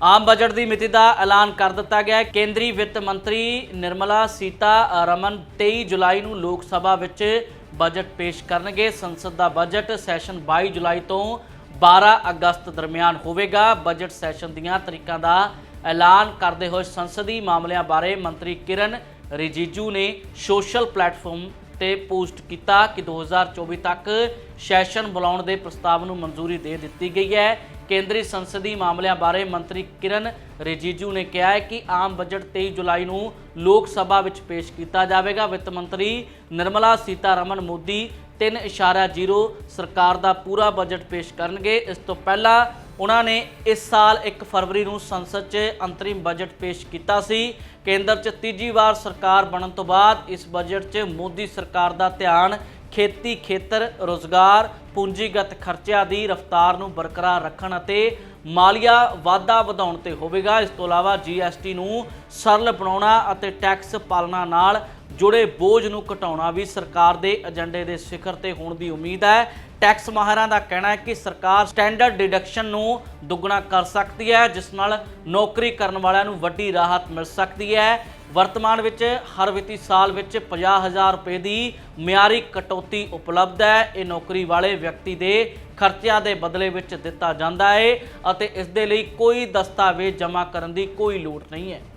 ਆਮ budget ਦੀ ਮਿਤੀ ਦਾ ਐਲਾਨ ਕਰ ਦਿੱਤਾ ਗਿਆ ਹੈ। ਕੇਂਦਰੀ ਵਿੱਤ ਮੰਤਰੀ ਨਿਰਮਲਾ ਸੀਤਾ ਰਮਨ 23 ਜੁਲਾਈ ਨੂੰ ਲੋਕ ਸਭਾ ਵਿੱਚ ਬਜਟ ਪੇਸ਼ ਕਰਨਗੇ। ਸੰਸਦ ਦਾ ਬਜਟ ਸੈਸ਼ਨ 22 ਜੁਲਾਈ ਤੋਂ 12 ਅਗਸਤ ਦਰਮਿਆਨ ਹੋਵੇਗਾ। ਬਜਟ ਸੈਸ਼ਨ ਦੀਆਂ ਤਰੀਕਾਂ ਦਾ ਐਲਾਨ ਕਰਦੇ ਹੋਏ ਸੰਸਦੀ ਮਾਮਲਿਆਂ ਬਾਰੇ ਮੰਤਰੀ ਕਿਰਨ ਰਿਜੀਜੂ ਨੇ ਸੋਸ਼ਲ ਪਲੇਟਫਾਰਮ ਤੇ ਪੋਸਟ ਕੀਤਾ ਕਿ 2024 ਤੱਕ ਸੈਸ਼ਨ ਬੁਲਾਉਣ ਦੇ ਪ੍ਰਸਤਾਵ ਨੂੰ ਮਨਜ਼ੂਰੀ ਦੇ ਦਿੱਤੀ ਗਈ ਹੈ। ਕੇਂਦਰੀ ਸੰਸਦੀ ਮਾਮਲਿਆਂ ਬਾਰੇ ਮੰਤਰੀ ਕਿਰਨ ਰਿਜੀਜੂ ਨੇ ਕਿਹਾ ਹੈ ਕਿ ਆਮ ਬਜਟ 23 ਜੁਲਾਈ ਨੂੰ ਲੋਕ ਸਭਾ ਵਿੱਚ ਪੇਸ਼ ਕੀਤਾ ਜਾਵੇਗਾ। ਵਿੱਤ ਮੰਤਰੀ ਨਿਰਮਲਾ ਸੀਤਾਰਮਨ ਮੋਦੀ 3.0 ਸਰਕਾਰ ਦਾ ਪੂਰਾ ਬਜਟ ਪੇਸ਼ ਕਰਨਗੇ। ਇਸ ਤੋਂ ਪਹਿਲਾਂ ਉਹਨਾਂ ਨੇ ਇਸ ਸਾਲ 1 ਫਰਵਰੀ ਨੂੰ ਸੰਸਦ 'ਚ ਅੰਤਰਿਮ ਬਜਟ ਪੇਸ਼ ਕੀਤਾ ਸੀ। ਕੇਂਦਰ 'ਚ ਤੀਜੀ ਵਾਰ ਸਰਕਾਰ ਬਣਨ ਤੋਂ ਬਾਅਦ ਇਸ ਬਜਟ 'ਚ ਮੋਦੀ ਸਰਕਾਰ ਦਾ ਧਿਆਨ ਖੇਤੀ, ਖੇਤਰ, ਰੋਜ਼ਗਾਰ, ਪੂੰਜੀਗਤ ਖਰਚਿਆਂ ਦੀ ਰਫ਼ਤਾਰ ਨੂੰ ਬਰਕਰਾਰ ਰੱਖਣ ਅਤੇ ਮਾਲੀਆ ਵਾਧਾ ਵਧਾਉਣ ਤੇ ਹੋਵੇਗਾ। ਇਸ ਤੋਂ ਇਲਾਵਾ ਜੀਐਸਟੀ ਨੂੰ ਸਰਲ ਬਣਾਉਣਾ ਅਤੇ ਟੈਕਸ ਪਾਲਣਾ ਨਾਲ ਜੁੜੇ ਬੋਝ ਨੂੰ ਘਟਾਉਣਾ ਵੀ ਸਰਕਾਰ ਦੇ ਏਜੰਡੇ ਦੇ ਸਿਖਰ ਤੇ ਹੋਣ ਦੀ ਉਮੀਦ ਹੈ। ਟੈਕਸ ਮਾਹਰਾਂ ਦਾ ਕਹਿਣਾ ਹੈ ਕਿ ਸਰਕਾਰ ਸਟੈਂਡਰਡ ਡਿਡਕਸ਼ਨ ਨੂੰ ਦੁੱਗਣਾ ਕਰ ਸਕਦੀ ਹੈ, ਜਿਸ ਨਾਲ ਨੌਕਰੀ ਕਰਨ ਵਾਲਿਆਂ ਨੂੰ ਵੱਡੀ ਰਾਹਤ ਮਿਲ ਸਕਦੀ ਹੈ। ਵਰਤਮਾਨ ਵਿੱਚ ਹਰ ਵਿੱਤੀ ਸਾਲ ਵਿੱਚ 50000 ਰੁਪਏ ਦੀ ਮਿਆਰੀ ਕਟੌਤੀ ਉਪਲਬਧ ਹੈ। ਇਹ ਨੌਕਰੀ ਵਾਲੇ ਵਿਅਕਤੀ ਦੇ ਖਰਚਿਆਂ ਦੇ ਬਦਲੇ ਵਿੱਚ ਦਿੱਤਾ ਜਾਂਦਾ ਹੈ ਅਤੇ ਇਸ ਦੇ ਲਈ ਕੋਈ ਦਸਤਾਵੇਜ਼ ਜਮ੍ਹਾਂ ਕਰਨ ਦੀ ਕੋਈ ਲੋੜ ਨਹੀਂ ਹੈ।